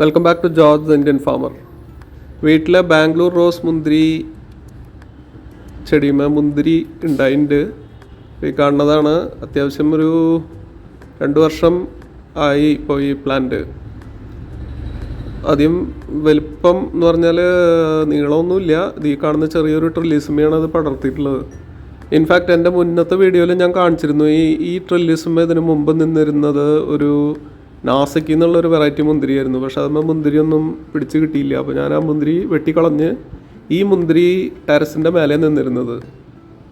Welcome back to George the Indian farmer വീട്ടിലെ Bangalore rose മുന്തിരി ചെടിയുമ മുന്തിരി ഉണ്ടായിട്ടുണ്ട് ഈ കാണുന്നതാണ് അത്യാവശ്യം ഒരു രണ്ട് വർഷം ആയി ഇപ്പോൾ ഈ പ്ലാന്റ് ആദ്യം വലിപ്പം എന്ന് പറഞ്ഞാൽ നീളമൊന്നുമില്ല. ഇത് ഈ കാണുന്ന ചെറിയൊരു ട്രില്ലിസമയാണ് അത് പടർത്തിയിട്ടുള്ളത്. ഇൻഫാക്റ്റ് എന്റെ മുന്നത്തെ വീഡിയോയിൽ ഞാൻ കാണിച്ചിരുന്നു. ഈ ഈ ട്രില്ലിസമ ഇതിന് മുമ്പ് നിന്നിരുന്നത് ഒരു നാസക്കി എന്നുള്ളൊരു വെറൈറ്റി മുന്തിരിയായിരുന്നു. പക്ഷെ അതുമ്പോൾ മുന്തിരിയൊന്നും പിടിച്ച് കിട്ടിയില്ല. അപ്പോൾ ഞാൻ ആ മുന്തിരി വെട്ടിക്കളഞ്ഞ് ഈ മുന്തിരി ടെറസിന്റെ മേലെ നിന്നിരുന്നത്.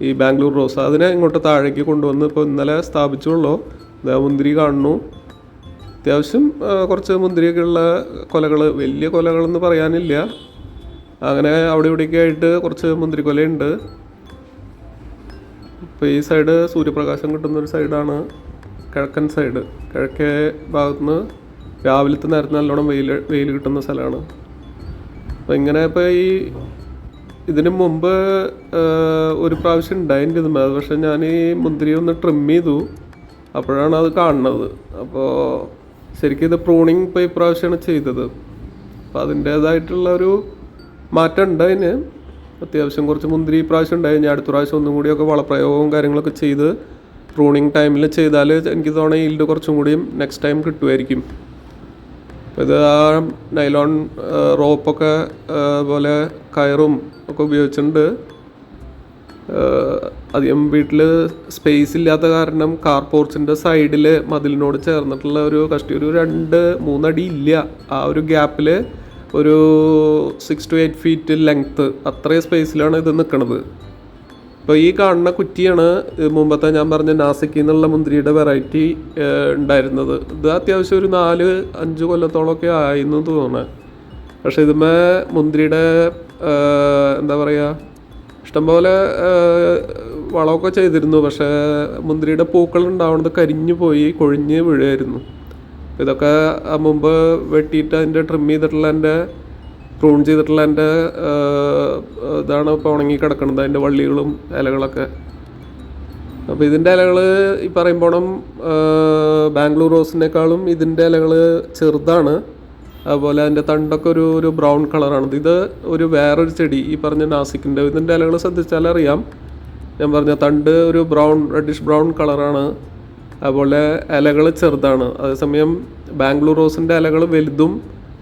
ഈ ബാംഗ്ലൂർ റോസ്. അതിനെ ഇങ്ങോട്ട് താഴേക്ക് കൊണ്ടുവന്ന് ഇപ്പോൾ ഇന്നലെ സ്ഥാപിച്ചുള്ളൂ. മുന്തിരി കാണുന്നു. അത്യാവശ്യം കുറച്ച് മുന്തിരിയൊക്കെ ഉള്ള കൊലകൾ വലിയ കൊലകളെന്ന് പറയാനില്ല. അങ്ങനെ അവിടെ ഇവിടെയൊക്കെ ആയിട്ട് കുറച്ച് മുന്തിരി കൊലയുണ്ട്. ഇപ്പോൾ ഈ സൈഡ് സൂര്യപ്രകാശം കിട്ടുന്നൊരു സൈഡാണ് കിഴക്കൻ സൈഡ്. കിഴക്കേ ഭാഗത്തുനിന്ന് രാവിലത്തെ നേരത്തെ നല്ലോണം വെയിൽ വെയിൽ കിട്ടുന്ന സ്ഥലമാണ്. അപ്പോൾ ഇങ്ങനെ ഇപ്പോൾ ഈ ഇതിന് മുമ്പ് ഒരു പ്രാവശ്യം ഉണ്ടായിന്റെ ഇതുമ്മേ പക്ഷെ ഞാൻ ഈ മുന്തിരി ഒന്ന് ട്രിം ചെയ്തു. അപ്പോഴാണ് അത് കാണുന്നത്. അപ്പോൾ ശരിക്കും ഇത് പ്രൂണിങ് ഇപ്പോൾ ഇപ്രാവശ്യമാണ് ചെയ്തത്. അപ്പോൾ അതിന്റേതായിട്ടുള്ള ഒരു മാറ്റം ഉണ്ട് അതിന്. അത്യാവശ്യം കുറച്ച് മുന്തിരി ഇപ്രാവശ്യം ഉണ്ടായി. ഞാൻ അടുത്ത പ്രാവശ്യം ഒന്നും കൂടിയൊക്കെ വളപ്രയോഗവും കാര്യങ്ങളൊക്കെ ചെയ്ത് പ്രൂണിങ് ടൈമിൽ ചെയ്താൽ എനിക്ക് തോന്നുന്ന ഈൽഡ് കുറച്ചും കൂടിയും നെക്സ്റ്റ് ടൈം കിട്ടുമായിരിക്കും. അപ്പോൾ ഇത് ആ നൈലോൺ റോപ്പൊക്കെ പോലെ കയറും ഒക്കെ ഉപയോഗിച്ചിട്ടുണ്ട്. അധികം വീട്ടിൽ സ്പേസ് ഇല്ലാത്ത കാരണം കാർ പോർച്ചിന്റെ സൈഡിൽ മതിലിനോട് ചേർന്നിട്ടുള്ള ഒരു കഷ്ടി ഒരു രണ്ട് മൂന്നടി ഇല്ല. ആ ഒരു ഗ്യാപ്പിൽ ഒരു six to eight feet length അത്രയും സ്പേസിലാണ് ഇത് നിൽക്കുന്നത് ഇപ്പോൾ ഈ കാണുന്ന കുറ്റിയാണ് മുമ്പത്തെ ഞാൻ പറഞ്ഞ നാസിക്കിൽ നിന്നുള്ള മുന്തിരിയുടെ വെറൈറ്റി ഉണ്ടായിരുന്നത്. ഇത് അത്യാവശ്യം ഒരു നാല് അഞ്ച് കൊല്ലത്തോളമൊക്കെ ആയിരുന്നു തോന്നുന്നത് പക്ഷേ ഇതുമേ മുന്തിരിയുടെ എന്താ പറയുക ഇഷ്ടംപോലെ വളമൊക്കെ ചെയ്തിരുന്നു. പക്ഷേ മുന്തിരിയുടെ പൂക്കൾ ഉണ്ടാവുന്നത് കരിഞ്ഞു പോയി കൊഴിഞ്ഞ് വീഴായിരുന്നു. ഇതൊക്കെ മുമ്പ് വെട്ടിയിട്ട് അതിന്റെ ട്രിം ചെയ്തിട്ടുള്ള എന്റെ പ്രൂൺ ചെയ്തിട്ടുള്ള എന്റെ ഇതാണ് ഇപ്പോൾ ഉണങ്ങി കിടക്കുന്നത് അതിന്റെ വള്ളികളും ഇലകളൊക്കെ. അപ്പോൾ ഇതിന്റെ ഇലകൾ ഈ പറയുമ്പോണം ബാംഗ്ലൂർ റോസിനേക്കാളും ഇതിന്റെ ഇലകൾ ചെറുതാണ്. അതുപോലെ അതിന്റെ തണ്ടൊക്കെ ഒരു ഒരു ബ്രൗൺ കളറാണ്. ഇത് ഒരു വേറൊരു ചെടി ഈ പറഞ്ഞ നാസിക്കിന്റെ. ഇതിന്റെ ഇലകൾ ശ്രദ്ധിച്ചാൽ അറിയാം. ഞാൻ പറഞ്ഞ തണ്ട് ഒരു ബ്രൗൺ റെഡിഷ് ബ്രൗൺ കളറാണ്. അതുപോലെ ഇലകൾ ചെറുതാണ്. അതേസമയം ബാംഗ്ലൂർ റോസിന്റെ ഇലകൾ വലുതും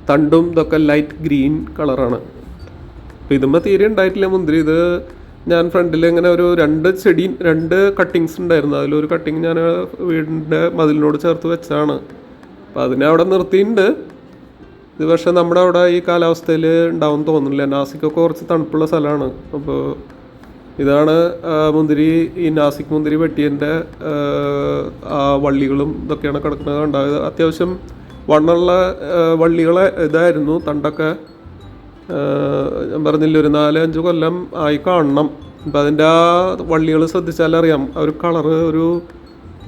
തണ്ടും ഇതൊക്കെ ലൈറ്റ് ഗ്രീൻ കളറാണ് അപ്പോൾ ഇതുമ്പോൾ തീരെ ഉണ്ടായിട്ടില്ല മുന്തിരി. ഇത് ഞാൻ ഫ്രണ്ടിൽ ഇങ്ങനെ ഒരു രണ്ട് ചെടി രണ്ട് കട്ടിങ്സ് ഉണ്ടായിരുന്നു. അതിലൊരു കട്ടിങ് ഞാൻ വീടിന്റെ മതിലിനോട് ചേർത്ത് വെച്ചാണ് അപ്പോൾ അതിനെ അവിടെ നിർത്തിയിട്ടുണ്ട്. ഇത് പക്ഷേ നമ്മുടെ അവിടെ ഈ കാലാവസ്ഥയിൽ ഉണ്ടാവും തോന്നുന്നില്ല. നാസിക്കൊക്കെ കുറച്ച് തണുപ്പുള്ള സ്ഥലമാണ്. അപ്പോൾ ഇതാണ് മുന്തിരി ഈ നാസിക് മുന്തിരി വെട്ടിയതിന്റെ ആ വള്ളികളും ഇതൊക്കെയാണ് കിടക്കുന്നത് ഉണ്ടായത് അത്യാവശ്യം വണ്ണുള്ള വള്ളികളെ ഇതായിരുന്നു. തണ്ടൊക്കെ ഞാൻ പറഞ്ഞില്ല ഒരു നാലഞ്ച് കൊല്ലം ആയി കാണണം. അപ്പം അതിന്റെ ആ വള്ളികൾ ശ്രദ്ധിച്ചാലറിയാം. ആ ഒരു കളറ് ഒരു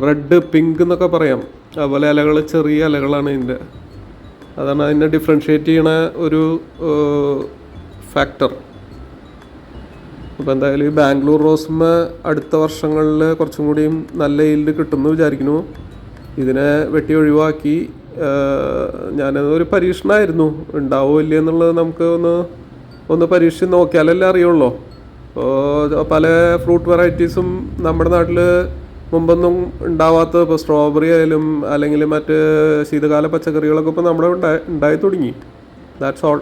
റെഡ് പിങ്ക് എന്നൊക്കെ പറയാം. അതുപോലെ ഇലകൾ ചെറിയ ഇലകളാണ് ഇതിന്റെ അതാണ് അതിനെ ഡിഫറൻഷ്യേറ്റ് ചെയ്യണ ഒരു ഫാക്ടർ. അപ്പോൾ എന്തായാലും ഈ ബാംഗ്ലൂർ റോസ്മ അടുത്ത വർഷങ്ങളിൽ കുറച്ചും കൂടിയും നല്ല ഈൽഡ് കിട്ടുമെന്ന് വിചാരിക്കുന്നു. ഇതിനെ വെട്ടി ഒഴിവാക്കി ആഹ്, ഞാനത് ഒരു പരീക്ഷണമായിരുന്നു ഉണ്ടാവോ ഇല്ലേ എന്നുള്ളത് നമുക്ക് ഒന്ന് ഒന്ന് പരീക്ഷിച്ച് നോക്കിയാലല്ലേ അറിയുള്ളൂ. അപ്പോൾ പല ഫ്രൂട്ട് വെറൈറ്റീസും നമ്മുടെ നാട്ടിൽ മുമ്പൊന്നും ഉണ്ടാവാത്ത ഇപ്പോൾ സ്ട്രോബെറി ആയാലും അല്ലെങ്കിൽ മറ്റ് ശീതകാല പച്ചക്കറികളൊക്കെ ഇപ്പോൾ നമ്മുടെ ഉണ്ടായി ഉണ്ടായി തുടങ്ങി. That's all